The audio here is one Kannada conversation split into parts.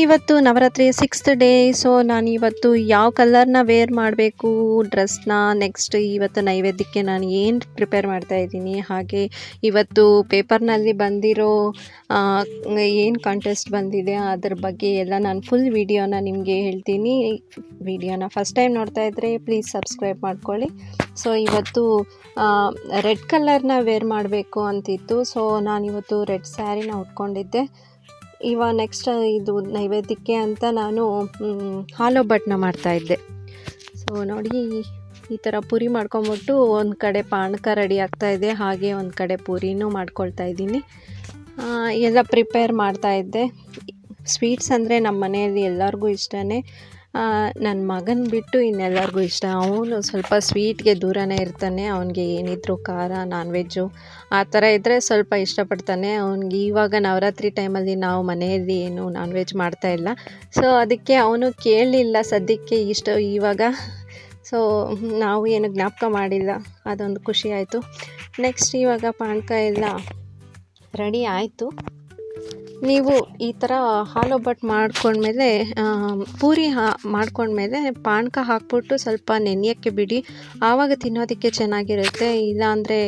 ಇವತ್ತು ನವರಾತ್ರಿ ಸಿಕ್ಸ್ತ್ ಡೇ ಸೊ ನಾನು ಇವತ್ತು ಯಾವ ಕಲರ್ನ ವೇರ್ ಮಾಡಬೇಕು ಡ್ರೆಸ್ನ ನೆಕ್ಸ್ಟ್ ಇವತ್ತು ನೈವೇದ್ಯಕ್ಕೆ ನಾನು ಏನು ಪ್ರಿಪೇರ್ ಮಾಡ್ತಾ ಇದ್ದೀನಿ, ಹಾಗೆ ಇವತ್ತು ಪೇಪರ್ನಲ್ಲಿ ಬಂದಿರೋ ಏನು ಕಾಂಟೆಸ್ಟ್ ಬಂದಿದೆ ಅದ್ರ ಬಗ್ಗೆ ಎಲ್ಲ ನಾನು ಫುಲ್ ವಿಡಿಯೋನ ನಿಮಗೆ ಹೇಳ್ತೀನಿ. ವಿಡಿಯೋನ ಫಸ್ಟ್ ಟೈಮ್ ನೋಡ್ತಾ ಇದ್ದರೆ ಪ್ಲೀಸ್ ಸಬ್ಸ್ಕ್ರೈಬ್ ಮಾಡ್ಕೊಳ್ಳಿ. ಸೊ ಇವತ್ತು ರೆಡ್ ಕಲರ್ನ ವೇರ್ ಮಾಡಬೇಕು ಅಂತಿತ್ತು ಸೊ ನಾನಿವತ್ತು ರೆಡ್ ಸ್ಯಾರಿನ ಉಟ್ಕೊಂಡಿದ್ದೆ. ಇವಾಗ ನೆಕ್ಸ್ಟ್ ಇದು ನೈವೇದ್ಯಕ್ಕೆ ಅಂತ ನಾನು ಹಾಲು ಹಾಲೊಬ್ಬಟ್ಟನ್ನ ಮಾಡ್ತಾಯಿದ್ದೆ ಸೊ ನೋಡಿ, ಈ ಥರ ಪೂರಿ ಮಾಡ್ಕೊಂಬಿಟ್ಟು ಒಂದು ಕಡೆ ಪಾನಕ ರೆಡಿ ಆಗ್ತಾಯಿದೆ ಹಾಗೆ ಒಂದು ಕಡೆ ಪೂರಿನೂ ಮಾಡ್ಕೊಳ್ತಾ ಇದ್ದೀನಿ. ಎಲ್ಲ ಪ್ರಿಪೇರ್ ಮಾಡ್ತಾಯಿದ್ದೆ ಸ್ವೀಟ್ಸ್ ಅಂದರೆ ನಮ್ಮ ಮನೆಯಲ್ಲಿ ಎಲ್ಲರಿಗೂ ಇಷ್ಟನೇ. ನನ್ನ ಮಗನ ಬಿಟ್ಟು ಇನ್ನೆಲ್ಲರಿಗೂ ಇಷ್ಟ. ಅವನು ಸ್ವಲ್ಪ ಸ್ವೀಟ್ಗೆ ದೂರನೇ ಇರ್ತಾನೆ. ಅವನಿಗೆ ಏನಿದ್ರು ಖಾರ ನಾನ್ ವೆಜ್ಜು ಆ ಥರ ಇದ್ದರೆ ಸ್ವಲ್ಪ ಇಷ್ಟಪಡ್ತಾನೆ. ಅವ್ನಿಗೆ ಇವಾಗ ನವರಾತ್ರಿ ಟೈಮಲ್ಲಿ ನಾವು ಮನೆಯಲ್ಲಿ ಏನು ನಾನ್ ವೆಜ್ ಮಾಡ್ತಾ ಇಲ್ಲ. ಸೊ, ಅದಕ್ಕೆ ಅವನು ಕೇಳಲಿಲ್ಲ ಸದ್ಯಕ್ಕೆ ಇಷ್ಟ ಇವಾಗ. ಸೊ, ನಾವು ಏನು ಜ್ಞಾಪಕ ಮಾಡಿಲ್ಲ. ಅದೊಂದು ಖುಷಿ ಆಯಿತು. ನೆಕ್ಸ್ಟ್ ಇವಾಗ ಪಾನಕ ಎಲ್ಲ ರೆಡಿ ಆಯಿತು. ನೀವು ಈ ಥರ ಹಾಲೊಬ್ಬಟ್ಟು ಮಾಡ್ಕೊಂಡ್ಮೇಲೆ ಪೂರಿ ಹಾ, ಮಾಡ್ಕೊಂಡ್ಮೇಲೆ ಪಾನಕ ಹಾಕ್ಬಿಟ್ಟು ಸ್ವಲ್ಪ ನೆನೆಯೋಕ್ಕೆ ಬಿಡಿ. ಆವಾಗ ತಿನ್ನೋದಕ್ಕೆ ಚೆನ್ನಾಗಿರುತ್ತೆ. ಇಲ್ಲಾಂದರೆ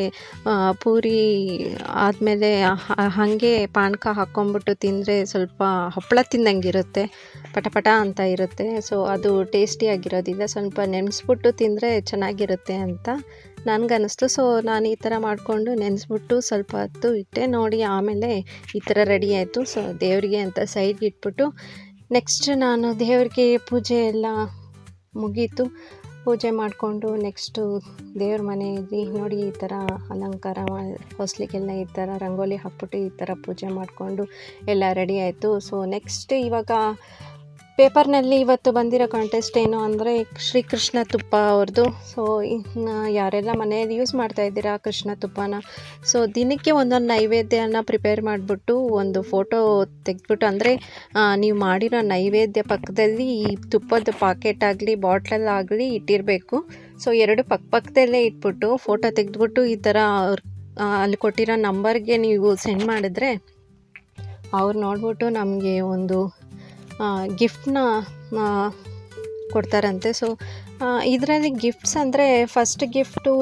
ಪೂರಿ ಆದಮೇಲೆ ಹಾಗೆ ಪಾನಕ ಹಾಕ್ಕೊಂಬಿಟ್ಟು ತಿಂದರೆ ಸ್ವಲ್ಪ ಹಪ್ಪಳ ತಿಂದಂಗಿರುತ್ತೆ. ಪಟ ಪಟ ಅಂತ ಇರುತ್ತೆ. ಸೊ ಅದು ಟೇಸ್ಟಿಯಾಗಿರೋದಿಲ್ಲ. ಸ್ವಲ್ಪ ನೆನೆಸ್ಬಿಟ್ಟು ತಿಂದರೆ ಚೆನ್ನಾಗಿರುತ್ತೆ ಅಂತ. ನನಗನ್ನಿಸ್ತು. ಸೊ ನಾನು ಈ ಥರ ಮಾಡಿಕೊಂಡು ನೆನೆಸ್ಬಿಟ್ಟು ಸ್ವಲ್ಪ ಹೊತ್ತು ಇಟ್ಟೆ. ನೋಡಿ, ಆಮೇಲೆ ಈ ಥರ ರೆಡಿ ಆಯಿತು. ಸೊ ದೇವರಿಗೆ ಅಂತ ಸೈಡ್ಗೆ ಇಟ್ಬಿಟ್ಟು ನೆಕ್ಸ್ಟ್ ನಾನು ದೇವರಿಗೆ ಪೂಜೆ ಎಲ್ಲ ಮುಗೀತು. ಪೂಜೆ ಮಾಡಿಕೊಂಡು ನೆಕ್ಸ್ಟು ದೇವ್ರ ಮನೆಯಲ್ಲಿ ನೋಡಿ, ಈ ಥರ ಅಲಂಕಾರ ಹೊಸ್ಲಿಗೆಲ್ಲ ಈ ಥರ ರಂಗೋಲಿ ಹಾಕ್ಬಿಟ್ಟು ಈ ಥರ ಪೂಜೆ ಮಾಡಿಕೊಂಡು ಎಲ್ಲ ರೆಡಿ ಆಯಿತು. ಸೊ ನೆಕ್ಸ್ಟ್ ಇವಾಗ ಪೇಪರ್ನಲ್ಲಿ ಇವತ್ತು ಬಂದಿರೋ ಕಾಂಟೆಸ್ಟ್ ಏನು ಅಂದರೆ ಶ್ರೀಕೃಷ್ಣ ತುಪ್ಪ ಅವ್ರದ್ದು ಸೊ ಯಾರೆಲ್ಲ ಮನೆಯಲ್ಲಿ ಯೂಸ್ ಮಾಡ್ತಾ ಇದ್ದೀರಾ ಕೃಷ್ಣ ತುಪ್ಪನ? ಸೊ ದಿನಕ್ಕೆ ಒಂದೊಂದು ನೈವೇದ್ಯನ ಪ್ರಿಪೇರ್ ಮಾಡಿಬಿಟ್ಟು ಒಂದು ಫೋಟೋ ತೆಗೆದ್ಬಿಟ್ಟು ಅಂದರೆ ನೀವು ಮಾಡಿರೋ ನೈವೇದ್ಯ ಪಕ್ಕದಲ್ಲಿ ಈ ತುಪ್ಪದ ಪಾಕೆಟ್ ಆಗಲಿ ಬಾಟ್ಲಲ್ಲಾಗಲಿ ಇಟ್ಟಿರಬೇಕು. ಸೊ ಎರಡು ಪಕ್ಕ ಪಕ್ಕದಲ್ಲೇ ಇಟ್ಬಿಟ್ಟು ಫೋಟೋ ತೆಗೆದ್ಬಿಟ್ಟು ಈ ಥರ ಅಲ್ಲಿ ಕೊಟ್ಟಿರೋ ನಂಬರ್ಗೆ ನೀವು ಸೆಂಡ್ ಮಾಡಿದ್ರೆ, ಅವ್ರು ನೋಡ್ಬಿಟ್ಟು ನಮಗೆ ಒಂದು ಗಿಫ್ಟ್ನ ಕೊಡ್ತಾರಂತೆ. ಸೊ ಇದರಲ್ಲಿ ಗಿಫ್ಟ್ಸ್ ಅಂದರೆ ಫಸ್ಟ್ ಗಿಫ್ಟು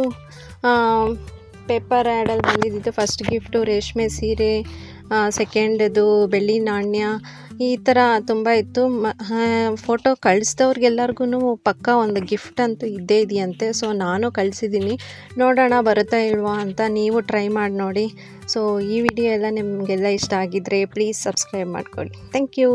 ಪೇಪರ್ ಆ್ಯಡಲ್ಲಿ ಬಂದಿದ್ದು ಫಸ್ಟ್ ಗಿಫ್ಟು ರೇಷ್ಮೆ ಸೀರೆ ಸೆಕೆಂಡದು ಬೆಳ್ಳಿ ನಾಣ್ಯ, ಈ ಥರ ತುಂಬ ಇತ್ತು. ಮ ಫೋಟೋ ಕಳಿಸ್ದವ್ರಿಗೆಲ್ಲರಿಗೂ ಪಕ್ಕ ಒಂದು ಗಿಫ್ಟ್ ಅಂತೂ ಇದ್ದೇ ಇದೆಯಂತೆ. ಸೊ ನಾನು ಕಳಿಸಿದ್ದೀನಿ. ನೋಡೋಣ ಬರುತ್ತಾ ಇಲ್ವಾ ಅಂತ ನೀವು ಟ್ರೈ ಮಾಡಿ ನೋಡಿ. ಸೊ ಈ ವಿಡಿಯೋ ಎಲ್ಲ ನಿಮಗೆಲ್ಲ ಇಷ್ಟ ಆಗಿದ್ದರೆ ಪ್ಲೀಸ್ ಸಬ್ಸ್ಕ್ರೈಬ್ ಮಾಡ್ಕೊಳ್ಳಿ. Thank you